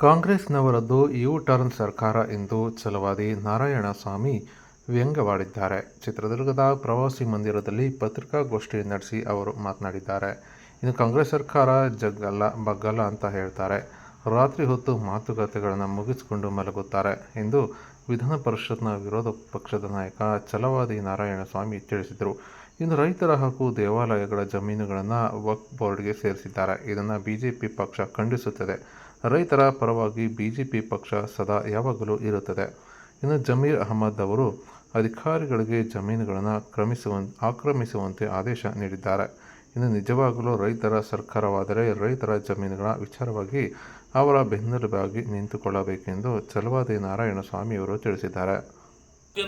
ಕಾಂಗ್ರೆಸ್ನವರದ್ದು you turn ಸರ್ಕಾರ ಎಂದು ಛಲವಾದಿ ನಾರಾಯಣಸ್ವಾಮಿ ವ್ಯಂಗ್ಯವಾಡಿದ್ದಾರೆ. ಚಿತ್ರದುರ್ಗದ ಪ್ರವಾಸಿ ಮಂದಿರದಲ್ಲಿ ಪತ್ರಿಕಾಗೋಷ್ಠಿ ನಡೆಸಿ ಅವರು ಮಾತನಾಡಿದ್ದಾರೆ. ಇನ್ನು ಕಾಂಗ್ರೆಸ್ ಸರ್ಕಾರ ಜಗ್ಗಲ್ಲ, ಬಗ್ಗಲ್ಲ ಅಂತ ಹೇಳ್ತಾರೆ. ರಾತ್ರಿ ಹೊತ್ತು ಮಾತುಕತೆಗಳನ್ನು ಮುಗಿಸಿಕೊಂಡು ಮಲಗುತ್ತಾರೆ ಎಂದು ವಿಧಾನ ಪರಿಷತ್ನ ವಿರೋಧ ಪಕ್ಷದ ನಾಯಕ ಛಲವಾದಿ ನಾರಾಯಣಸ್ವಾಮಿ ತಿಳಿಸಿದರು. ಇನ್ನು ರೈತರ ಹಾಗೂ ದೇವಾಲಯಗಳ ಜಮೀನುಗಳನ್ನು ವಕ್ ಬೋರ್ಡ್ಗೆ ಸೇರಿಸಿದ್ದಾರೆ. ಇದನ್ನು ಬಿಜೆಪಿ ಪಕ್ಷ ಖಂಡಿಸುತ್ತದೆ. ರೈತರ ಪರವಾಗಿ ಬಿಜೆಪಿ ಪಕ್ಷ ಸದಾ ಯಾವಾಗಲೂ ಇರುತ್ತದೆ. ಇನ್ನು ಜಮೀರ್ ಅಹಮದ್ ಅವರು ಅಧಿಕಾರಿಗಳಿಗೆ ಜಮೀನುಗಳನ್ನು ಕ್ರಮಿಸುವ ಆಕ್ರಮಿಸುವಂತೆ ಆದೇಶ ನೀಡಿದ್ದಾರೆ. ಇನ್ನು ನಿಜವಾಗಲೂ ರೈತರ ಸರ್ಕಾರವಾದರೆ ರೈತರ ಜಮೀನುಗಳ ವಿಚಾರವಾಗಿ ಅವರ ಬೆನ್ನೆಲುಬಾಗಿ ನಿಂತುಕೊಳ್ಳಬೇಕೆಂದು ನಾರಾಯಣ ಸ್ವಾಮಿ ಅವರು ತಿಳಿಸಿದ್ದಾರೆ.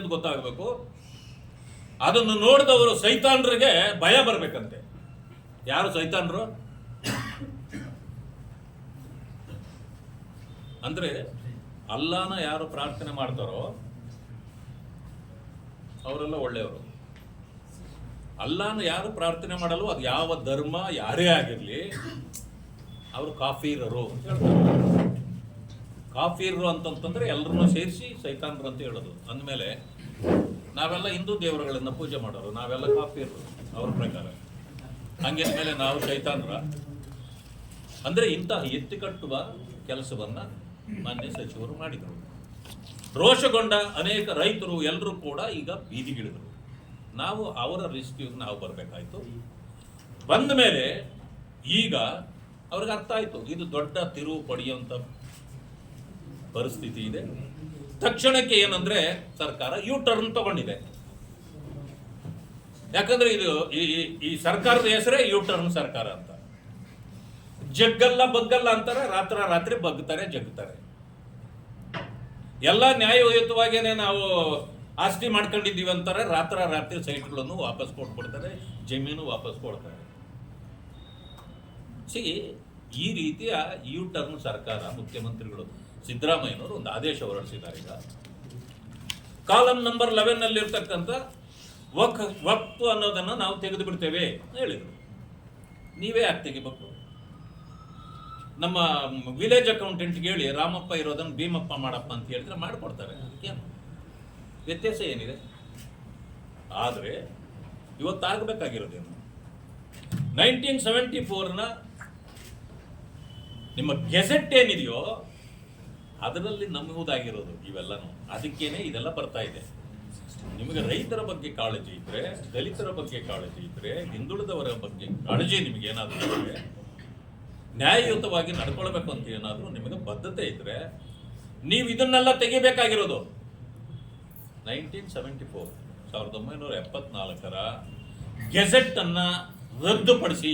ಗೊತ್ತಾಗಬೇಕು? ಅದನ್ನು ನೋಡಿದವರು ಸೈತಾನ್ರಿಗೆ ಭಯ ಬರಬೇಕಂತೆ. ಯಾರು ಸೈತಾನ್ರು? ಅಂದ್ರೆ ಅಲ್ಲಾನ ಯಾರು ಪ್ರಾರ್ಥನೆ ಮಾಡ್ತಾರೋ ಅವರೆಲ್ಲ ಒಳ್ಳೆಯವರು. ಅಲ್ಲಾನ ಯಾರು ಪ್ರಾರ್ಥನೆ ಮಾಡಲು ಅದು ಯಾವ ಧರ್ಮ ಯಾರೇ ಆಗಿರಲಿ, ಅವರು ಕಾಫೀರರು ಅಂತ ಹೇಳ್ತಾರೆ. ಕಾಫೀರರು ಅಂತಂತಂದ್ರೆ ಎಲ್ಲರನ್ನೂ ಸೇರಿಸಿ ಸೈತಾನ್ರು ಅಂತ ಹೇಳೋದು. ಅಂದಮೇಲೆ ನಾವೆಲ್ಲ ಹಿಂದೂ ದೇವರುಗಳನ್ನ ಪೂಜೆ ಮಾಡೋರು, ನಾವೆಲ್ಲ ಕಾಫೀರರು ಅವ್ರ ಪ್ರಕಾರ. ಹಂಗಿನ ಮೇಲೆ ನಾವು ಸೈತಾನ್ರ ಅಂದ್ರೆ ಇಂತಹ ಎತ್ತಿಕಟ್ಟುವ ಕೆಲಸವನ್ನ ಮಾನ್ಯ ಸಚಿವರು ಮಾಡಿದರು. ರೋಷಗೊಂಡ ಅನೇಕ ರೈತರು ಎಲ್ಲರೂ ಕೂಡ ಈಗ ಬೀದಿಗಿಳಿದರು ನಾವು ಅವರ ರಿಸ್ಕ್ಯೂಗೆ ನಾವು ಬರಬೇಕಾಯ್ತು. ಬಂದ ಮೇಲೆ ಈಗ ಅವ್ರಿಗೆ ಅರ್ಥ ಆಯ್ತು. ಇದು ದೊಡ್ಡ ತಿರುವು ಪಡೆಯುವಂಥ ಪರಿಸ್ಥಿತಿ ಇದೆ. ತಕ್ಷಣಕ್ಕೆ ಏನಂದ್ರೆ ಸರ್ಕಾರ ಯು ಟರ್ನ್ ತಗೊಂಡಿದೆ. ಯಾಕಂದ್ರೆ ಇದು ಈ ಸರ್ಕಾರದ ಹೆಸರೇ ಯು ಟರ್ನ್ ಸರ್ಕಾರ ಅಂತ. ಜಗ್ಗಲ್ಲ ಬಗ್ಗಲ್ಲ ಅಂತಾರೆ, ರಾತ್ರ ರಾತ್ರಿ ಬಗ್ತಾರೆ, ಜಗ್ತಾರೆ. ಎಲ್ಲ ನ್ಯಾಯಯುತವಾಗೇನೆ ನಾವು ಆಸ್ತಿ ಮಾಡ್ಕೊಂಡಿದ್ದೀವಿ ಅಂತಾರೆ, ರಾತ್ರ ರಾತ್ರಿ ಸೈಟ್ಗಳನ್ನು ವಾಪಸ್ ಕೊಟ್ಬಿಡ್ತಾರೆ, ಜಮೀನು ವಾಪಸ್ ಕೊಡ್ತಾರೆ. ಸಿ ಈ ರೀತಿಯ ಯು ಟರ್ನ್ ಸರ್ಕಾರ, ಮುಖ್ಯಮಂತ್ರಿಗಳು, ಸಿದ್ದರಾಮಯ್ಯನವರು ಒಂದು ಆದೇಶ ಹೊರಡಿಸಿದ್ದಾರೆ ಈಗ. ಕಾಲಂ ನಂಬರ್ ಲೆವೆನ್ ಅಲ್ಲಿ ಇರ್ತಕ್ಕಂಥ ವಕ್ ವಕ್ತು ಅನ್ನೋದನ್ನು ನಾವು ತೆಗೆದು ಬಿಡ್ತೇವೆ ಹೇಳಿದ್ರು. ನೀವೇ ಯಾಕೆ ತೆಗಿಬೇಕು? ನಮ್ಮ ವಿಲೇಜ್ ಅಕೌಂಟೆಂಟ್ಗೆ ಹೇಳಿ, ರಾಮಪ್ಪ ಇರೋದನ್ನು ಭೀಮಪ್ಪ ಮಾಡಪ್ಪ ಅಂತ ಹೇಳಿದ್ರೆ ಮಾಡಿಕೊಡ್ತಾರೆ. ಅದಕ್ಕೇನು ವ್ಯತ್ಯಾಸ ಏನಿದೆ? ಆದರೆ ಇವತ್ತಾಗಬೇಕಾಗಿರೋದೇನು ನೈನ್ಟೀನ್ ಸೆವೆಂಟಿ ಫೋರ್ನ ನಿಮ್ಮ ಗೆಜೆಟ್ ಏನಿದೆಯೋ ಅದರಲ್ಲಿ ನಂಬುವುದಾಗಿರೋದು ಇವೆಲ್ಲನೂ. ಅದಕ್ಕೇನೆ ಇದೆಲ್ಲ ಬರ್ತಾ ಇದೆ. ನಿಮಗೆ ರೈತರ ಬಗ್ಗೆ ಕಾಳಜಿ ಇದ್ರೆ, ದಲಿತರ ಬಗ್ಗೆ ಕಾಳಜಿ ಇದ್ರೆ, ಹಿಂದುಳಿದವರ ಬಗ್ಗೆ ಕಾಳಜಿ ನಿಮಗೆ ಏನಾದರೂ ಇದ್ರೆ ನ್ಯಾಯಯುತವಾಗಿ ನಡ್ಕೊಳ್ಬೇಕು ಅಂತ ಏನಾದರೂ ನಿಮಗೆ ಬದ್ಧತೆ ಇದ್ದರೆ ನೀವು ಇದನ್ನೆಲ್ಲ ತೆಗಿಬೇಕಾಗಿರೋದು. ನೈನ್ಟೀನ್ ಸೆವೆಂಟಿ ಫೋರ್, ಸಾವಿರದ ಒಂಬೈನೂರ ಎಪ್ಪತ್ನಾಲ್ಕರ ಗೆಜೆಟ್ ಅನ್ನ ರದ್ದುಪಡಿಸಿ.